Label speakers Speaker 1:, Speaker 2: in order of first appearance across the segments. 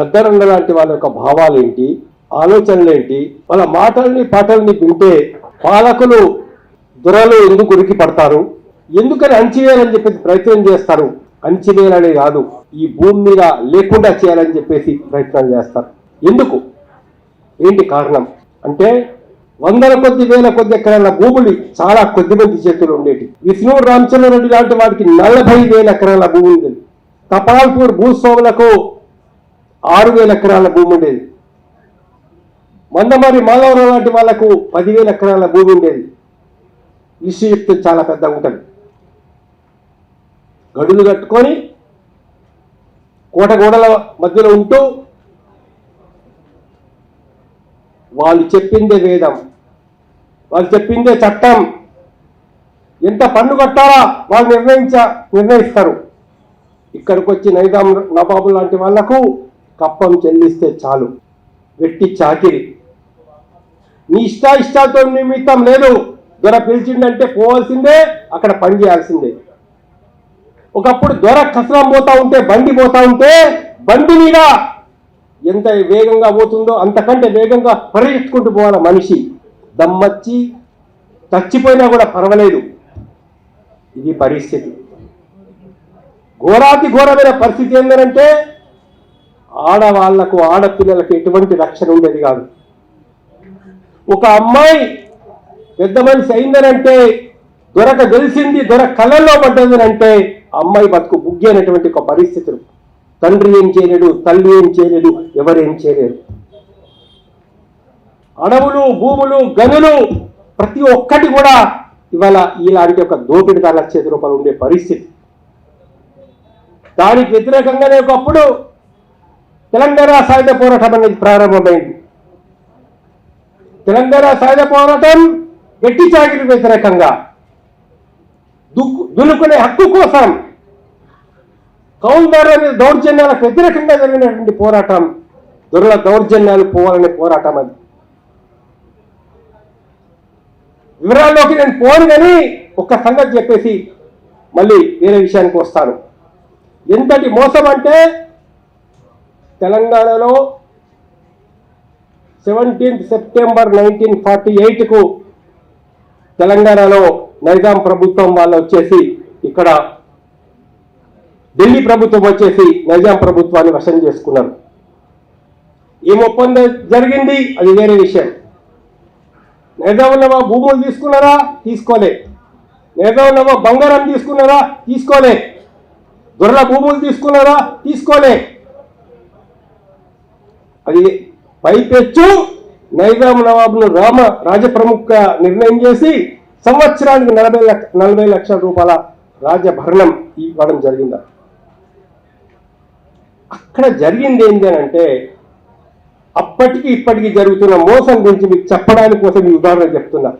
Speaker 1: గద్దరంగ లాంటి వాళ్ళ యొక్క భావాలేంటి? ఆలోచనలేంటి? వాళ్ళ మాటల్ని పాటల్ని వింటే పాలకులు దురలు ఎందుకు ఉరికి పడతారు? ఎందుకని అంచివేయాలని చెప్పేసి ప్రయత్నం చేస్తారు? అంచివేయాలనే కాదు ఈ భూమి మీద లేకుండా చేయాలని చెప్పేసి ప్రయత్నం చేస్తారు. ఎందుకు? ఏంటి కారణం? అంటే వందల కొద్ది వేల కొద్ది ఎకరాల భూములు చాలా కొద్ది మంది చేతులు ఉండేటి. విష్ణు రామచంద్రరెడ్డి లాంటి వాడికి నలభై వేల ఎకరాల భూమి తపాల్పూర్ భూస్వాములకు ఆరు వేల ఎకరాల భూమి ఉండేది. మందమరి మాధవరావు లాంటి వాళ్ళకు పదివేల ఎకరాల భూమి ఉండేది. విషయుక్తి చాలా పెద్దగా ఉంటుంది. గడులు కట్టుకొని కోట గోడల మధ్యలో ఉంటూ వాళ్ళు చెప్పిందే వేదం. వాళ్ళు చెప్పిందే చట్టం. ఎంత పన్ను కట్టాలా వాళ్ళు నిర్ణయించ నిర్ణయిస్తారు. ఇక్కడికి వచ్చి నైదాం నవాబు లాంటి వాళ్ళకు కప్పం చెల్లిస్తే చాలు. వెట్టి చాకిరి. నీ ఇష్ట ఇష్టాలతో నిమిత్తం లేదు. దొర పిలిచిండంటే పోవాల్సిందే అక్కడ పని చేయాల్సిందే. ఒకప్పుడు దొర కసరం పోతా ఉంటే బండి పోతా ఉంటే బండి మీద ఎంత వేగంగా పోతుందో అంతకంటే వేగంగా పరిగెత్తుకుంటూ పోవాల మనిషి. దమ్మచ్చి చచ్చిపోయినా కూడా పర్వాలేదు. ఇది పరిస్థితి. ఘోరాతి ఘోరమైన పరిస్థితి ఏంటంటే ఆడవాళ్ళకు ఆడపిల్లలకు ఎటువంటి రక్షణ ఉండేది కాదు. ఒక అమ్మాయి పెద్ద మనిషి అయిందనంటే దొరక తెలిసింది దొర కళ్ళల్లో పడ్డదనంటే అమ్మాయి బతుకు బుగ్గి అనేటువంటి ఒక పరిస్థితులు. తండ్రి ఏం చేయలేడు తల్లి ఏం చేయలేడు ఎవరేం చేయలేరు. అడవులు భూములు గనులు ప్రతి ఒక్కటి కూడా ఇవాళ ఇలాంటి ఒక దోపిడిదారుల చేతి రూపాయలు ఉండే పరిస్థితి. దానికి వ్యతిరేకంగానే ఒకప్పుడు తెలంగాణ సాయుధ పోరాటం అనేది ప్రారంభమైంది. తెలంగాణ సాయుధ పోరాటం గట్టి చాకిరి వ్యతిరేకంగా దులుకునే హక్కు కోసం కౌంటర్ అనే దౌర్జన్యాలకు వ్యతిరేకంగా జరిగినటువంటి పోరాటం దొరల దౌర్జన్యాలు పోవాలనే పోరాటం అది. వివరాల్లోకి నేను పోను కానీ ఒక్క సంగతి చెప్పేసి మళ్ళీ వేరే విషయానికి వస్తాను. ఎంతటి మోసం అంటే తెలంగాణలో సెవెంటీన్త్ సెప్టెంబర్ నైన్టీన్ ఫార్టీ ఎయిట్కు తెలంగాణలో నైజాం ప్రభుత్వం వాళ్ళు వచ్చేసి ఇక్కడ ఢిల్లీ ప్రభుత్వం వచ్చేసి నైజాం ప్రభుత్వాన్ని వశం చేసుకున్నారు. ఏం ఒప్పందం జరిగింది అది వేరే విషయం. నైజాంలో భూములు తీసుకున్నారా? తీసుకోలే. నైజాంలో బంగారం తీసుకున్నారా? తీసుకోలే. దొరల భూములు తీసుకున్నారా? తీసుకోలే. అది పైపెచ్చు. నైజాం నవాబ్ను రామ రాజప్రముఖ నిర్ణయం చేసి సంవత్సరానికి నలభై లక్ష నలభై లక్షల రూపాయల రాజభరణం ఇవ్వడం జరిగింది? అక్కడ జరిగింది ఏంటి అని అంటే అప్పటికి ఇప్పటికి జరుగుతున్న మోసం గురించి మీకు చెప్పడానికి కోసం ఈ ఉదాహరణ చెప్తున్నా.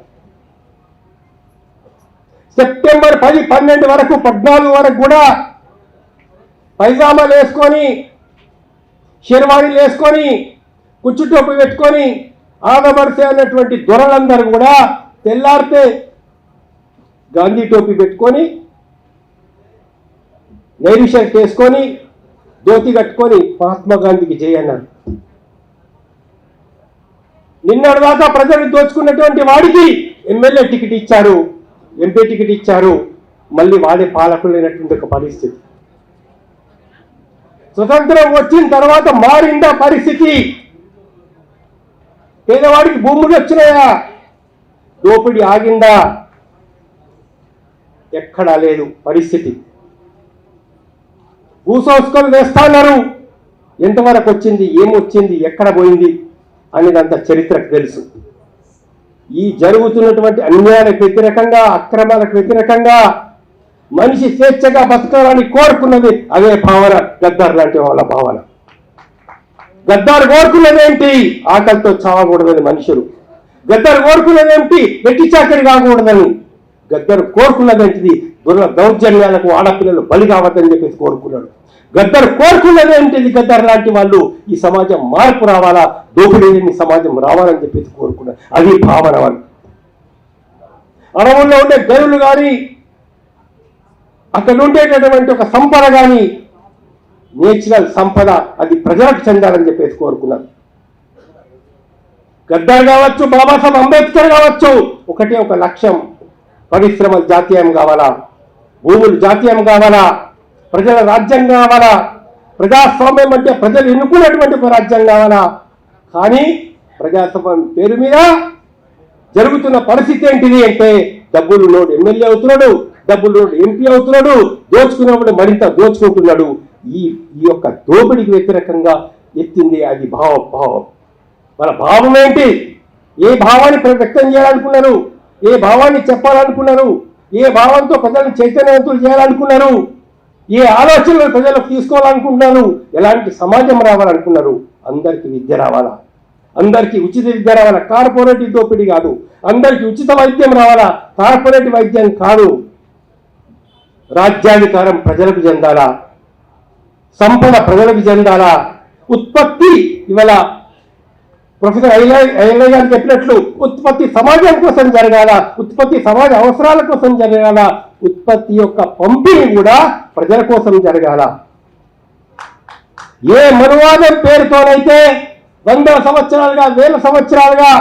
Speaker 1: సెప్టెంబర్ పది పన్నెండు వరకు పద్నాలుగు వరకు కూడా పైజామాలు వేసుకొని షెర్వాణీలు వేసుకొని కుచ్చుటోపు పెట్టుకొని ఆదమర్సే అన్నటువంటి దొరలందరూ కూడా తెల్లారితే గాంధీ టోపీ పెట్టుకొని నైరు షర్ట్ వేసుకొని ధోతి కట్టుకొని మహాత్మా గాంధీకి చేయన్నారు అన్నారు. నిన్నటి దాకా ప్రజలు దోచుకున్నటువంటి వాడికి ఎమ్మెల్యే టికెట్ ఇచ్చారు ఎంపీ టికెట్ ఇచ్చారు మళ్ళీ వాడే పాలకులు లేనటువంటి ఒక పరిస్థితి. స్వతంత్రం వచ్చిన తర్వాత మారిందా పరిస్థితి? పేదవాడికి భూములు వచ్చినాయా? దోపిడీ ఆగిందా? ఎక్కడా లేదు పరిస్థితి. భూ సంస్కరణ వేస్తాన్నారు. ఎంతవరకు వచ్చింది ఏమొచ్చింది ఎక్కడ పోయింది అనేదంత చరిత్రకు తెలుసు. ఈ జరుగుతున్నటువంటి అన్యాయాలకు వ్యతిరేకంగా అక్రమాలకు వ్యతిరేకంగా మనిషి స్వేచ్ఛగా బతకాలని కోరుకున్నది అదే భావన. గద్దార్ లాంటి వాళ్ళ భావన. గద్దారు కోరుకున్నది ఏంటి ఆకలితో చావకూడదని మనుషులు. గద్దరు కోరుకున్నది ఏమిటి వెట్టి చాకరి కాకూడదని. గద్దరు కోరుకున్నది ఏంటిది దుర్ల దౌర్జన్యాలకు ఆడపిల్లలు బలి కావద్దని చెప్పేసి కోరుకున్నాడు గద్దరు కోరుకున్నది ఏంటిది గద్దరు లాంటి వాళ్ళు ఈ సమాజం మార్పు రావాలా? దోపిడీ లేని సమాజం రావాలని చెప్పేసి కోరుకున్నారు. అది భావన వాళ్ళు. అడవుల్లో ఉండే గరులు కానీ అక్కడ ఉండేటటువంటి ఒక సంపద కానీ నేచురల్ సంపద అది ప్రజలకు చెందాలని చెప్పేసి కోరుకున్నాను. గద్దర్ కావచ్చు బాబాసాహెబ్ అంబేద్కర్ కావచ్చు ఒకటే ఒక లక్ష్యం. పరిశ్రమలు జాతీయం కావాలా? భూములు జాతీయం కావాలా? ప్రజల రాజ్యం కావాలా? ప్రజాస్వామ్యం అంటే ప్రజలు ఎన్నుకున్నటువంటి ఒక రాజ్యం కావాలా? కానీ ప్రజాస్వామ్యం పేరు మీద జరుగుతున్న పరిస్థితి ఏంటిది అంటే డబ్బులు నోడు ఎమ్మెల్యే అవుతున్నాడు డబ్బులు ఎంపీ అవుతున్నాడు దోచుకున్నప్పుడు మరింత దోచుకుంటున్నాడు. ఈ ఈ యొక్క దోపిడికి వ్యతిరేకంగా ఎత్తింది అది భావ భావం. మన భావం ఏంటి? ఏ భావాన్ని వ్యక్తం చేయాలనుకున్నారు? ఏ భావాన్ని చెప్పాలనుకున్నారు? ఏ భావంతో ప్రజలను చైతన్యవంతులు చేయాలనుకున్నారు? ఏ ఆలోచనలు ప్రజలకు తీసుకోవాలనుకుంటున్నారు? ఎలాంటి సమాజం రావాలనుకున్నారు? అందరికీ విద్య రావాలా? అందరికీ ఉచిత విద్య రావాలా? కార్పొరేటివ్ దోపిడీ కాదు. అందరికీ ఉచిత వైద్యం రావాలా? కార్పొరేటివ్ వైద్యం కాదు. రాజ్యాధికారం ప్రజలకు చెందాలా? సంపద ప్రజలకు చెందాలా? ఉత్పత్తి ఇవాళ ప్రొఫెసర్ ఐలయ్య ఐలయ్య గారు చెప్పినట్లు ఉత్పత్తి సమాజం కోసం జరగాల? ఉత్పత్తి సమాజ అవసరాల కోసం జరగాల? ఉత్పత్తి యొక్క పంపిణీ కూడా ప్రజల కోసం జరగాల? ఏ మనువాదం పేరుతోనైతే వందల సంవత్సరాలుగా వేల సంవత్సరాలుగా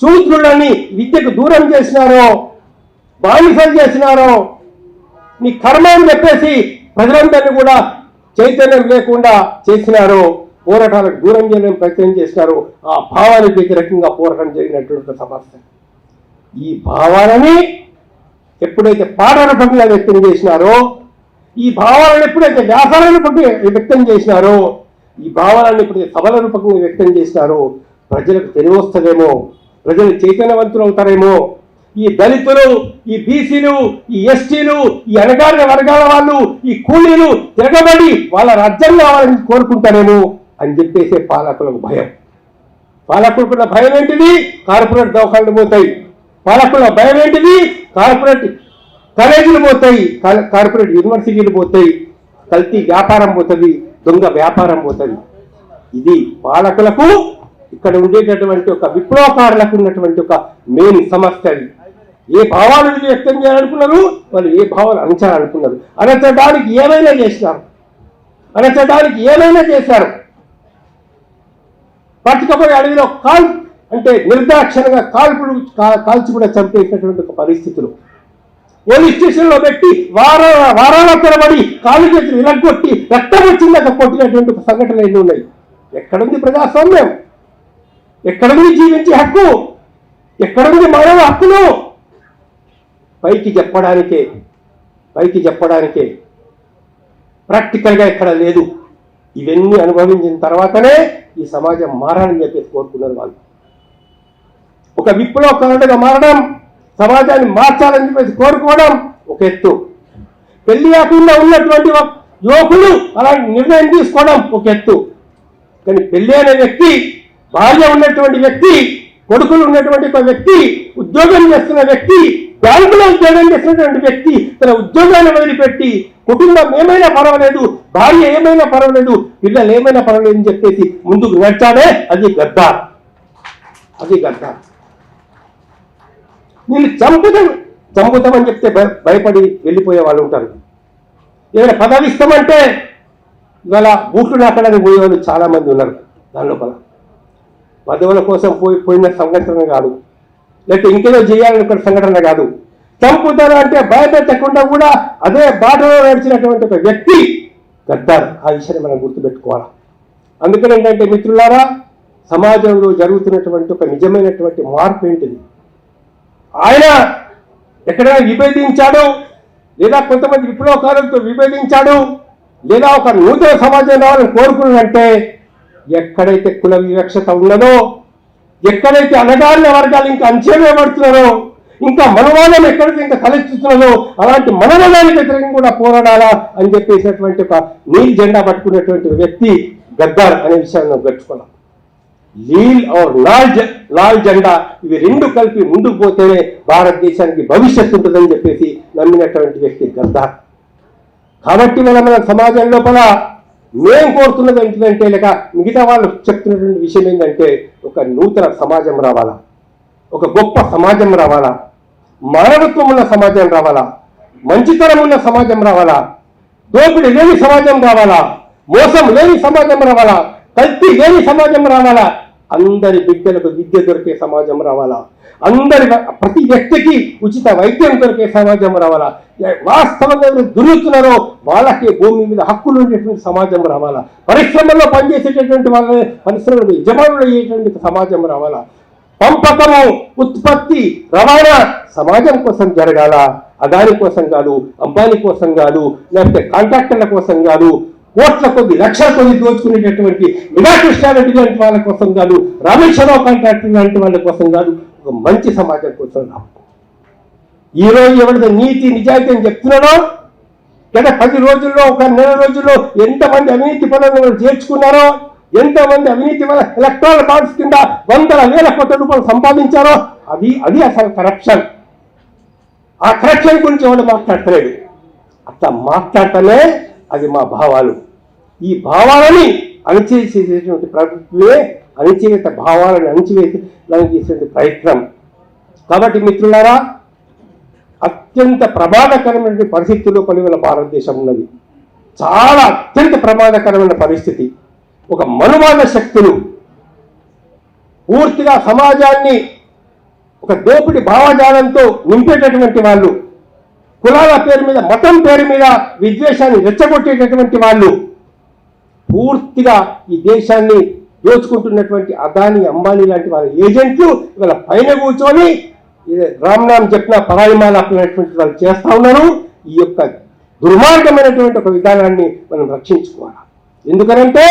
Speaker 1: శూద్రులని విద్యకు దూరం చేసినారో బానిసలు చేసినారో నీ కర్మ అని చెప్పేసి ప్రజలందరినీ కూడా చైతన్యం లేకుండా చేసినారో. పోరాటాలకు దూరం చేయడం ప్రయత్నం చేసినారో? ఆ భావానికి వ్యతిరేకంగా పోరాటం జరిగినటువంటి సమస్య. ఈ భావాలని ఎప్పుడైతే పాట రూపంగా వ్యక్తం చేసినారో ఈ భావాలను ఎప్పుడైతే వ్యాసాల రూపంగా వ్యక్తం చేసినారో ఈ భావాలను ఎప్పుడైతే సభల రూపంగా వ్యక్తం చేసినారో ప్రజలకు తెలివి వస్తుందేమో ప్రజలు చైతన్యవంతులు అవుతారేమో ఈ దళితులు ఈ బీసీలు ఈ ఎస్టీలు ఈ అణగారిన వర్గాల వాళ్ళు ఈ కూలీలు తిరగబడి వాళ్ళ రాజ్యం కావాలని కోరుకుంటానేమో అని చెప్పేసే పాలకులకు భయం. పాలకులకున్న భయం ఏంటిది? కార్పొరేట్ దవాఖానలు పోతాయి. పాలకుల భయం ఏంటిది? కార్పొరేట్ కాలేజీలు పోతాయి. కార్పొరేట్ యూనివర్సిటీలు పోతాయి. కల్తీ వ్యాపారం పోతుంది దొంగ వ్యాపారం పోతుంది. ఇది పాలకులకు ఇక్కడ ఉండేటటువంటి ఒక విప్లవకారులకు ఉన్నటువంటి ఒక మెయిన్ సమస్య అది. ఏ భావాలు వ్యక్తం చేయాలనుకున్నారు? వాళ్ళు ఏ భావాలు అణచాలనుకున్నారు అనచడానికి ఏమైనా చేసినారు అణచడానికి ఏమైనా చేశారు? పట్టుకపోయి అడవిలో కాల్ అంటే నిర్దాక్షణంగా కాల్పులు కాల్చి కూడా చంపేసినటువంటి ఒక పరిస్థితులు. పోలీస్ స్టేషన్లో పెట్టి వార వారాల తరబడి కాలు చేతులు ఇలగొట్టి రక్తం వచ్చిందాక కొట్టినటువంటి ఒక సంఘటనలు ఎన్ని ఉన్నాయి? ఎక్కడుంది ప్రజాస్వామ్యం? ఎక్కడుంది జీవించే హక్కు? ఎక్కడుంది మానవ హక్కులు? పైకి చెప్పడానికే పైకి చెప్పడానికే ప్రాక్టికల్గా ఇక్కడ లేదు. ఇవన్నీ అనుభవించిన తర్వాతనే ఈ సమాజం మారాలని చెప్పేసి కోరుకున్నారు వాళ్ళు. ఒక విప్లవకారుడిగా మారడం సమాజాన్ని మార్చాలని చెప్పేసి కోరుకోవడం ఒక ఎత్తు. పెళ్ళి కాకుండా ఉన్నటువంటి యువకులు అలాంటి నిర్ణయం తీసుకోవడం ఒక ఎత్తు. కానీ పెళ్ళి అనే వ్యక్తి భార్య ఉన్నటువంటి వ్యక్తి కొడుకులు ఉన్నటువంటి ఒక వ్యక్తి ఉద్యోగం చేస్తున్న వ్యక్తి బ్యాంకులో ఉద్యోగం చేసినటువంటి వ్యక్తి తన ఉద్యోగాన్ని వదిలిపెట్టి కుటుంబం ఏమైనా పర్వాలేదు భార్య ఏమైనా పర్వాలేదు పిల్లలు ఏమైనా పర్వాలేదు అని చెప్పేసి ముందుకు నడిచాడే అది గద్దా అది గద్దా నేను చంపుతాం చంపుతామని చెప్తే భయ- భయపడి వెళ్ళిపోయే వాళ్ళు ఉంటారు. ఏదైనా పదవి ఇస్తామంటే ఇవాళ బూట్లు నాకడానికి పోయే వాళ్ళు చాలా మంది ఉన్నారు. దాని లోపల. పదవుల కోసం పోయి పోయిన సంఘటన కాదు. లేకపోతే ఇంకేదో చేయాలని ఒక సంఘటన కాదు. చంపుతారు అంటే భయపెట్టకుండా కూడా అదే బాటలో నడిచినటువంటి ఒక వ్యక్తి గద్దార్. ఆ విషయాన్ని మనం గుర్తుపెట్టుకోవాలి? అందుకని ఏంటంటే మిత్రులారా సమాజంలో జరుగుతున్నటువంటి ఒక నిజమైనటువంటి మార్పు ఏంటిది? ఆయన ఎక్కడైనా విభేదించాడు లేదా కొంతమంది విప్లవకారులతో విభేదించాడు లేదా ఒక నూతన సమాజం రావాలని కోరుకున్నాడంటే ఎక్కడైతే కుల వివక్షత ఉన్నదో ఎక్కడైతే అనగారిన వర్గాలు ఇంకా అంచేవేయబడుతున్నారో ఇంకా మనవాదం ఎక్కడైతే ఇంకా తలెత్తుతున్నదో అలాంటి మనవాదానికి వ్యతిరేకంగా కూడా పోరాడాలా అని చెప్పేసినటువంటి ఒక నీల్ జెండా పట్టుకునేటువంటి వ్యక్తి గద్దార్ అనే విషయాన్ని మనం గట్టుకున్నాం లీల్ ఆర్ లాల్ జె- లాల్ జెండా ఇవి రెండు కలిపి ముందుకు పోతేనే భారతదేశానికి భవిష్యత్తు ఉంటుందని చెప్పేసి నమ్మినటువంటి వ్యక్తి గద్దార్. కాబట్టి మనం మన సమాజం లోపల మేం కోరుతున్నది ఏంటిదంటే లేక మిగతా వాళ్ళు చెప్తున్నటువంటి విషయం ఏంటంటే ఒక నూతన సమాజం రావాలా? ఒక గొప్ప సమాజం రావాలా? మానవత్వం ఉన్న సమాజం రావాలా? మంచితనం ఉన్న సమాజం రావాలా? దోపిడి లేని సమాజం రావాలా? మోసం లేని సమాజం రావాలా? కల్తీ లేని సమాజం రావాలా? అందరి బిడ్డలకు విద్య దొరికే సమాజం రావాలా? అందరి ప్రతి వ్యక్తికి ఉచిత వైద్యం కొరకే సమాజం రావాలా? వాస్తవంగా ఎవరు దురుతున్నారో వాళ్ళకి భూమి మీద హక్కులు ఉండేటువంటి సమాజం రావాలా? పరిశ్రమల్లో పనిచేసేటటువంటి వాళ్ళ పరిశ్రమలు యజమానులు అయ్యేటువంటి సమాజం రావాలా? పంపకము ఉత్పత్తి రవాణా సమాజం కోసం జరగాల? అదాని కోసం కాదు అంబానీ కోసం కాదు లేకపోతే కాంట్రాక్టర్ల కోసం కాదు కోట్ల కొద్ది లక్షల కొద్ది దోచుకునేటటువంటి మెగాకృష్ణారెడ్డి లాంటి వాళ్ళ కోసం కాదు రామేశ్వరరావు కాంట్రాక్టర్ లాంటి వాళ్ళ కోసం కాదు ఒక మంచి సమాజం కోసం రా ఈ రోజు ఎవరిదో నీతి నిజాయితీ అని చెప్తున్నాడో? గత పది రోజుల్లో ఒక నెల రోజుల్లో ఎంతమంది అవినీతి పనులను చేర్చుకున్నారో? ఎంతమంది అవినీతి వల్ల ఎలక్ట్రానిక్ బాండ్స్ కింద వందల వేల కోట్ల రూపాయలు సంపాదించారో? అది అది అసలు కరప్షన్. ఆ కరప్షన్ గురించి ఎవరు మాట్లాడతలేడు. అట్లా మాట్లాడటమే అది మా భావాలు. ఈ భావాలని అణిచేసేటువంటి ప్రభుత్వమే అణిచేత భావాలను అణిచివేసి చేసే ప్రయత్నం. కాబట్టి మిత్రులారా అత్యంత ప్రమాదకరమైన పరిస్థితుల్లో పలువుల భారతదేశం ఉన్నది. చాలా అత్యంత ప్రమాదకరమైన పరిస్థితి. ఒక మనువాద శక్తులు పూర్తిగా సమాజాన్ని ఒక దోపిడి భావజాలంతో నింపేటటువంటి వాళ్ళు కులాల పేరు మీద మతం పేరు మీద విద్వేషాన్ని రెచ్చగొట్టేటటువంటి వాళ్ళు పూర్తిగా ఈ దేశాన్ని దోచుకుంటున్నటువంటి అదాని అంబానీ లాంటి వాళ్ళ ఏజెంట్లు ఇవాళ పైన కూర్చొని రామ్నామ్ చెప్పిన పరాయిమాల అన్నటువంటి వాళ్ళు చేస్తా ఉన్నారు. ఈ యొక్క దుర్మార్గమైనటువంటి ఒక విధానాన్ని మనం రక్షించుకోవాలి. ఎందుకనంటే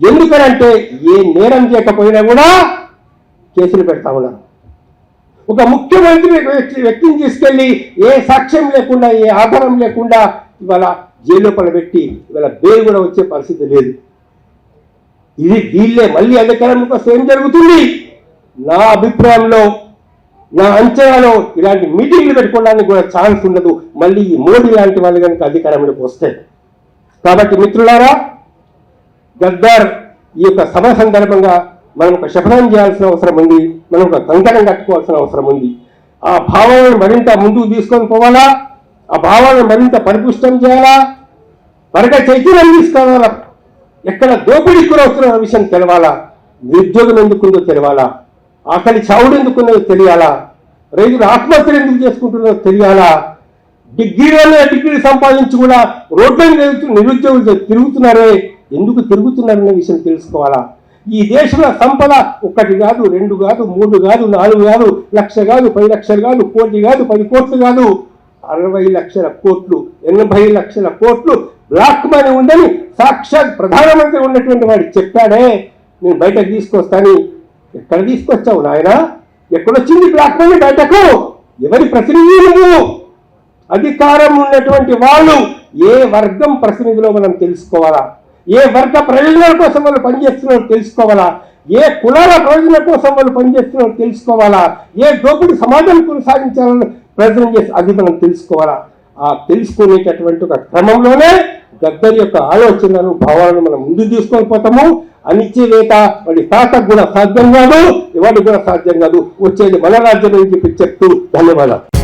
Speaker 1: ఎందుకనంటే ఏ నేరం చేయకపోయినా కూడా కేసులు పెడతా ఉన్నారు. ఒక ముఖ్యమంత్రి వ్యక్తిని తీసుకెళ్ళి ఏ సాక్ష్యం లేకుండా ఏ ఆధారం లేకుండా ఇవాళ జైల్లో పెట్టి ఇవాళ బెయిల్ కూడా వచ్చే పరిస్థితి లేదు. ఇది వీళ్ళే. మళ్ళీ అధికారం కోసం ఏం జరుగుతుంది? నా అభిప్రాయంలో నా అంచనాలో ఇలాంటి మీటింగ్లు పెట్టుకోవడానికి కూడా ఛాన్స్ ఉండదు. మళ్ళీ ఈ మోడీ లాంటి వాళ్ళు కనుక అధికారంలోకి వస్తే. కాబట్టి మిత్రులారా గద్దర్ ఈ యొక్క సభ సందర్భంగా మనం ఒక శపథం చేయాల్సిన అవసరం ఉంది మనం ఒక కంకణం కట్టుకోవాల్సిన అవసరం ఉంది. ఆ భావాలను మరింత ముందుకు తీసుకొని పోవాలా? ఆ భావాలను మరింత పరిపుష్టం చేయాలా? త్వరగా చైతన్యం తీసుకోవాలా? ఎక్కడ దోపిడీ గురవుతున్న విషయం తెలవాలా? నిరుద్యోగం ఎందుకుందో తెలవాలా? ఆకలి చావుడు ఎందుకున్నదో తెలియాలా? రైతులు ఆత్మహత్యలు ఎందుకు చేసుకుంటున్నదో తెలియాలా? డిగ్రీలోనే డిగ్రీ సంపాదించి కూడా రోడ్ల నిరుద్యోగులు తిరుగుతున్నారే? ఎందుకు తిరుగుతున్నారనే విషయం తెలుసుకోవాలా? ఈ దేశంలో సంపద ఒకటి కాదు రెండు కాదు మూడు కాదు నాలుగు కాదు లక్ష కాదు పది లక్షలు కాదు కోటి కాదు పది కోట్లు కాదు. అరవై లక్షల కోట్లు ఎనభై లక్షల కోట్లు బ్లాక్ మనీ ఉందని సాక్షాత్ ప్రధానమంత్రి ఉన్నటువంటి వాడు చెప్పాడే. నేను బయటకు తీసుకొస్తాను. ఎక్కడ తీసుకొచ్చావు నాయనా? ఎక్కడొచ్చింది బ్లాక్ మనీ బయటకు? ఎవరి ప్రతినిధి నువ్వు? అధికారం ఉన్నటువంటి వాళ్ళు ఏ వర్గం ప్రతినిధిలో మనం తెలుసుకోవాలా? ఏ వర్గ ప్రయోజనాల కోసం వాళ్ళు పనిచేస్తున్నారో తెలుసుకోవాలా? ఏ కులాల ప్రయోజనాల కోసం వాళ్ళు పనిచేస్తున్నారో తెలుసుకోవాలా? ఏ దోపిడి సమాజం కొనసాగించాలని ప్రయత్నం చేసి అది మనం తెలుసుకోవాలా? ఆ తెలుసుకునేటటువంటి ఒక క్రమంలోనే గద్దరి యొక్క ఆలోచనలు భావాలను మనం ముందు తీసుకొని పోతాము. అనిశ్చయత వాడి తాత కూడా సాధ్యం కాదు ఎవరికి కూడా సాధ్యం కాదు. వచ్చేది మన రాజ్యం అని చెప్పి చెప్తూ ధన్యవాదాలు.